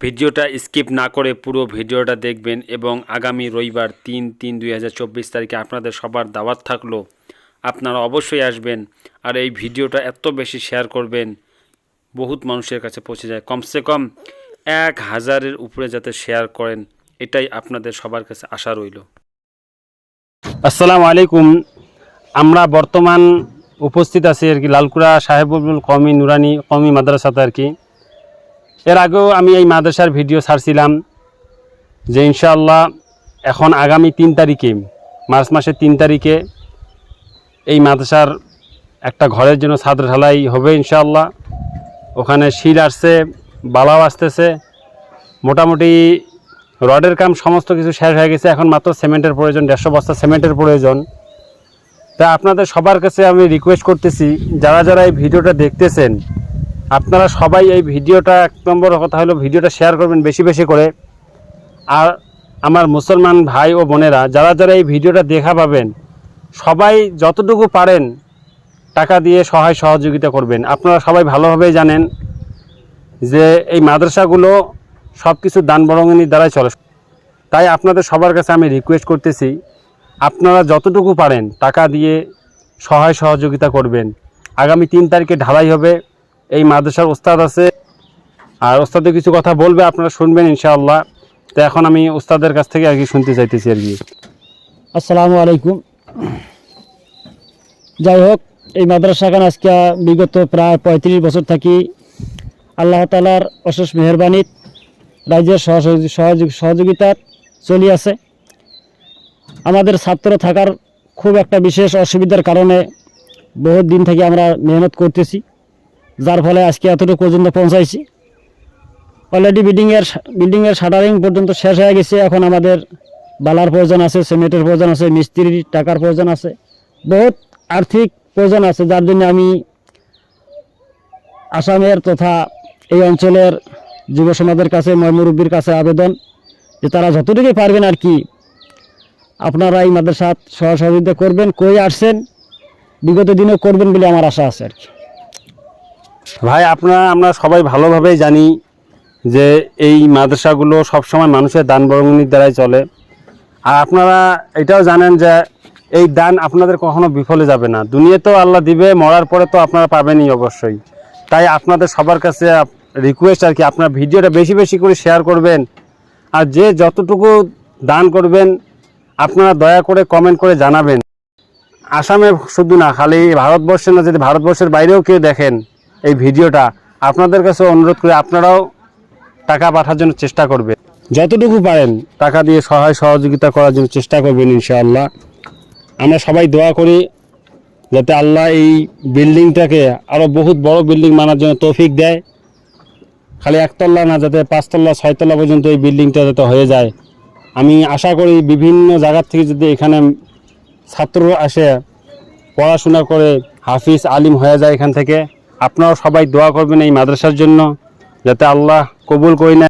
ভিডিওটা স্কিপ না করে পুরো ভিডিওটা দেখবেন এবং আগামী রবিবার তিন তিন দুই হাজার তারিখে আপনাদের সবার দাওয়াত থাকল। আপনারা অবশ্যই আসবেন আর এই ভিডিওটা এত বেশি শেয়ার করবেন, বহুত মানুষের কাছে পৌঁছে যায়। কমসে কম এক হাজারের উপরে যাতে শেয়ার করেন, এটাই আপনাদের সবার কাছে আশা রইল। আসসালামু আলাইকুম। আমরা বর্তমান উপস্থিত আছি আর কি লালকুড়া সাহেবুল কমি নুরানি কমি মাদ্রাসাতে আর কি। এর আগেও আমি এই মাদ্রাসার ভিডিও ছাড়ছিলাম যে ইনশাআল্লাহ এখন আগামী তিন তারিখে, মার্চ মাসের তিন তারিখে এই মাদ্রাসার একটা ঘরের জন্য ছাদ ঢালাই হবে ইনশাআল্লাহ। ওখানে শিল আসছে, বালাও আসতেছে, মোটামুটি রডের কাম সমস্ত কিছু শেষ হয়ে গেছে, এখন মাত্র সিমেন্টের প্রয়োজন, দেড়শো বস্তা সিমেন্টের প্রয়োজন। তা আপনাদের সবার কাছে আমি রিকোয়েস্ট করতেছি, যারা যারা এই ভিডিওটা দেখতেছেন আপনারা সবাই এই ভিডিওটা, এক নম্বর কথা হলো ভিডিওটা শেয়ার করবেন বেশি বেশি করে। আর আমার মুসলমান ভাই ও বোনেরা, যারা যারা এই ভিডিওটা দেখা পাবেন, সবাই যতটুকু পারেন টাকা দিয়ে সহায় সহযোগিতা করবেন। আপনারা সবাই ভালোভাবেই জানেন যে এই মাদ্রাসাগুলো সব কিছু দান বরঙ্গিনীর দ্বারাই চলে। তাই আপনাদের সবার কাছে আমি রিকোয়েস্ট করতেছি, আপনারা যতটুকু পারেন টাকা দিয়ে সহায় সহযোগিতা করবেন। আগামী তিন তারিখে ঢালাই হবে। এই মাদ্রাসার ওস্তাদ আছে। আর ওস্তাদের কিছু কথা বলবে, আপনারা শুনবেন ইনশাআল্লাহ। তো এখন আমি ওস্তাদের কাছ থেকে আর কি শুনতে চাইতেছি আর কি। আসসালামু আলাইকুম। যাই হোক, এই মাদ্রাসা মাদ্রাসাখান আজকে বিগত প্রায় পঁয়ত্রিশ বছর থাকি আল্লাহ তালার অশেষ মেহরবানিত রাজ্যের সহযোগী সহযোগ সহযোগিতার চলি আছে। আমাদের ছাত্র থাকার খুব একটা বিশেষ অসুবিধার কারণে বহুত দিন থেকে আমরা মেহনত করতেছি। যার ফলে আজকে এতটুকু পর্যন্ত পৌঁছাইছি। অলরেডি বিল্ডিংয়ের বিল্ডিংয়ের শাটারিং পর্যন্ত শেষ হয়ে গেছে। এখন আমাদের বালার প্রয়োজন আছে, সিমেন্টের প্রয়োজন আছে মিস্ত্রির টাকার প্রয়োজন আছে। বহুত আর্থিক প্রয়োজন আছে, যার জন্য আমি আসামের তথা এই অঞ্চলের যুব সমাজের কাছে ময়মুরব্বীর কাছে আবেদন যে তারা যতটুকু পারবেন আর কি আপনারা এই মাদ্রাসাত সহযোগিতা করবেন, কই আসছেন, বিগত দিনেও করবেন বলে আমার আশা আছে আর কি। ভাই, আপনারা, আমরা সবাই ভালোভাবেই জানি যে এই মাদ্রাসাগুলো সবসময় মানুষের দান বরঙ্গনির দ্বারাই চলে। আর আপনারা এটাও জানেন যে এই দান আপনাদের কখনো বিফলে যাবে না। দুনিয়াতেও আল্লাহ দিবে, মরার পরে তো আপনারা পাবেনই অবশ্যই। তাই আপনাদের সবার কাছে রিকোয়েস্ট আর কি, আপনার ভিডিওটা বেশি বেশি করে শেয়ার করবেন। আর যে যতটুকু দান করবেন, আপনারা দয়া করে কমেন্ট করে জানাবেন। আসামে শুধু না, খালি ভারতবর্ষে না, যদি ভারতবর্ষের বাইরেও কেউ দেখেন এই ভিডিওটা আপনাদের কাছে অনুরোধ করে আপনারাও টাকা পাঠার জন্য চেষ্টা করবেন। যতটুকু পারেন টাকা দিয়ে সহায় সহযোগিতা করার জন্য চেষ্টা করবেন ইনশাআল্লাহ। আমরা সবাই দোয়া করি যাতে আল্লাহ এই বিল্ডিংটাকে আরও বহুত বড় বিল্ডিং মানার জন্য তৌফিক দেয়। খালি একতলা না, যাতে পাঁচতলা, ছয়তলা পর্যন্ত এই বিল্ডিংটা যাতে হয়ে যায়। আমি আশা করি বিভিন্ন জায়গার থেকে যদি এখানে ছাত্র আসে, পড়াশোনা করে হাফিজ, আলিম হয়ে যায় এখান থেকে। আপনারাও সবাই দোয়া করবেন এই মাদ্রাসার জন্য যাতে আল্লাহ কবুল করি